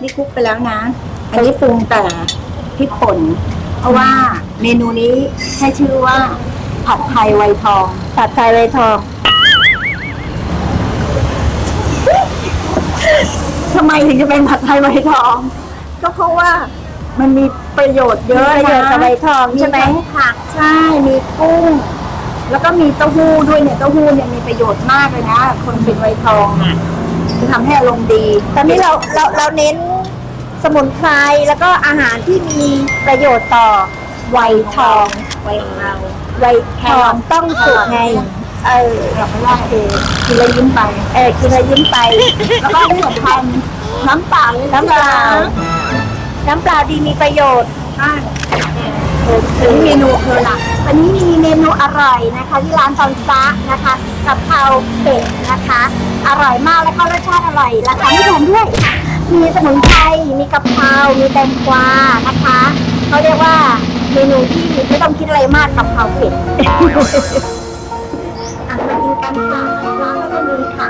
นี่คลุกไปแล้วนะ อันนี้ปรุงแต่พริกป่น เพราะว่าเมนูนี้ให้ชื่อว่าผัดไทยไวทอง ผัดไทยใบทองทำไมถึงจะเป็นผัดไทยไวทอง ก็เพราะว่ามันมีประโยชน์เยเยอะอะนะเยอะกับใบทองใช่ไหมทั้งผักใช่มีกุ้ง แล้วก็มีเต้าหู้ด้วยเนี่ยเต้าหู้เนี่ยมีประโยชน์มากเลยนะ คนเป็นไวทองอะจะ ทำให้อารมณ์ดี ตอนนี้เราเราเราเน้นสมุนไพรแล้วก็อาหารที่มีประโยชน์ต่อวัยทอง ไวของเราวัยทองต้องสุกไง เออเราไม่ว่าเอกินแล้วยิ้มไป เออกินแล้วยิ้มไป แล้วก็ที่สำคัญน้ำเปล่าเลยน้ำเปล่า น้ำเปล่าดีมีประโยชน์ใช่ถึงเมนูเธอละวันนี้มีเมนูอร่อยนะคะ ที่ร้านตอนซะนะคะ กับเพราเป็ดนะคะ อร่อยมากแล้วก็รสชาติอร่อยราคาไม่แพงด้วย มีสมุนไพรมีกะเพรามีแตงกวานะคะเขาเรียกว่าเมนูที่ไม่ต้องคิดอะไรมากกับเพราเป็ดอะมากินกันค่ะร้านเราก็มีค่ะ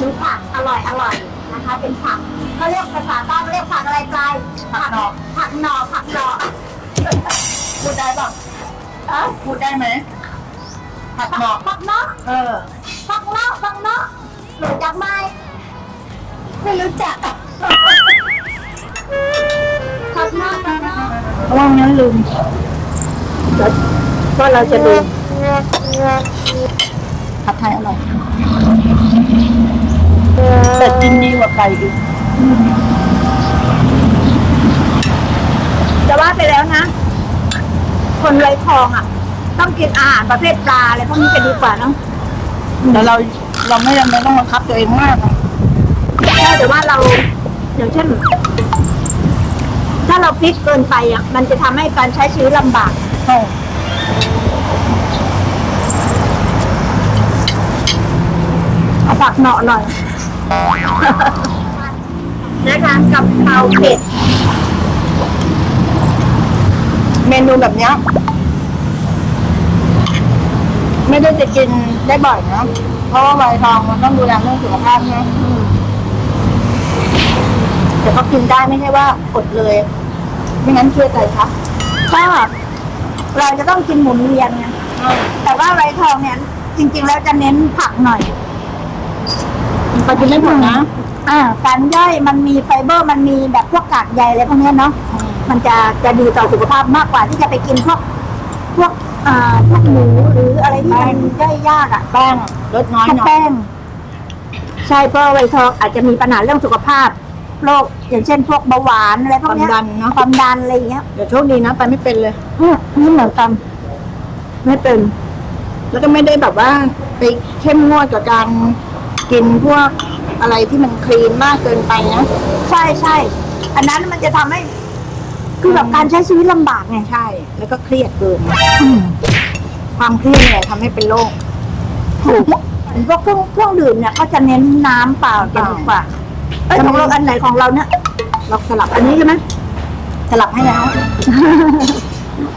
มีผักอร่อยอร่อยนะคะ เป็นผักเขาเรียกภาษาใต้เขาเรียกผักอะไรปลายผักหน่อผักหน่อผักหน่อพูดได้ป่ะเอ้าพูดได้ไหม ผัดหนอกผักเนาะเออผักเนาะผักเนาะรู้จักไหมไม่รู้จักผักเนาะผักเนาะเพราะว่างั้นลืมก็เราจะดูผัดไทยอร่อยแต่กินดีกว่าไก่อีกจะว่าไปแล้วนะ คนไรทองอะ ต้องกินอาหารประเภทปลาอะไรพวกนี้จะดีกว่าเนาะแต่เราเราไม่จำเป็นต้องบังคับตัวเองมากนะใช่แต่ว่าเราอย่างเช่น ถ้าเราฟิกเกินไปอะมันจะทำให้การใช้ชีวิตลำบากใช่เอาผักเหนาะหน่อยนะคะกับเพราเผ็ดเมนูแบบเนี้ย ไม่ได้จะกินได้บ่อยนะเพราะว่าใบทองมันต้องดูแลเรื่องสุขภาพนะแต่ก็กินได้ไม่ใช่ว่าอดเลย ไม่งั้นเครียดใจครับก็เราจะต้องกินหมุนเวียนไงแต่ว่าไรทองเนี่ย จริง ๆ แล้วจะเน้นผักหน่อยไปกินไม่หมดนะอ่าการย่อยมันมีไฟเบอร์มันมีแบบพวกกากใยอะไรพวกเนี้ยเนาะมันจะจะดีต่อสุขภาพมากกว่าที่จะไปกินพวกพ วกอ่าพวกหมูหรืออะไรที่มันย่อยยากอะแป้งลดน้อยพวกหน่อยแป้ง ใช่เพราะไวทองอาจจะมีปัญหาเรื่องสุขภาพโรคอย่างเช่น พวกเบาหวานอะไรพคววากมเนี้ยดันเนาะความดันอะไรอย่างเงี้ยเดี๋ยวโชคดีนะไปไม่เป็นเลย อืมนี่เหมือนกันไม่เป็น แล้วก็ไม่ได้แบบว่าไปเข้มงวดกับการกินพวกอะไรที่มันคลีนมากเกินไปนะ ใช่ใช่ อันนั้นมันจะทำให้ คือแบบการใช้ชีวิตลำบากไงใช่ แล้วก็เครียดเกิน ความเครียดเนี่ยทำให้เป็นโรคถูกพวกเครื่องเครื่องดื่มเนี่ยก็จะเน้นน้ำเปล่าจะดีกว่าเอ้ยของเราอันไหนของเราเนี่ย เราสลับอันนี้ใช่ไหมสลับให้แล้ว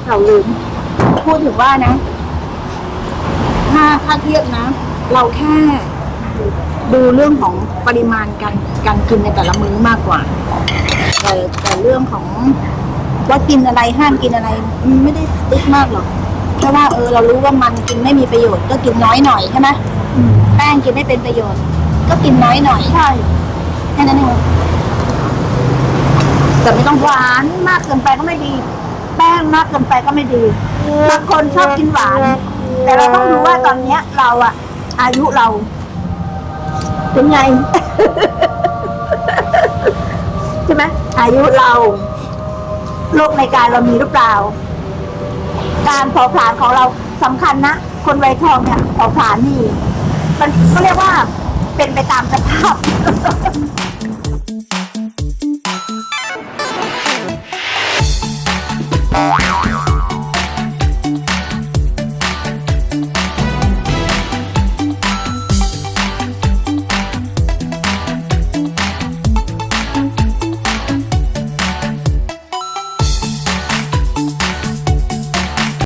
เราลืม พูดถึงว่านะ ถ้าถ้าเทียบนะ เราแค่ดูเรื่องของปริมาณการการกินในแต่ละมื้อมากกว่า แต่แต่เรื่องของ ว่ากินอะไรห้ามกินอะไรมันไม่ได้สติ๊กมากหรอกเพราะว่าเออเรารู้ว่ามันกินไม่มีประโยชน์ก็กินน้อยหน่อยใช่ไหมแป้งกินไม่เป็นประโยชน์ ก็กินน้อยหน่อยใช่แค่นั้นเองแต่ไม่ต้องหวานมากเกินไปก็ไม่ดี แป้งมากเกินไปก็ไม่ดีบางคนชอบกินหวาน แต่เราต้องดูว่าตอนเนี้ย เราอะอายุเรา เป็นไง ใช่ไหมอายุเรา โรคในกายเรามีหรือเปล่า การเผาผลาญของเราสำคัญนะ คนวัยทองเนี่ยเผาผลาญนี่ มันก็เรียกว่าเป็นไปตามสภาพ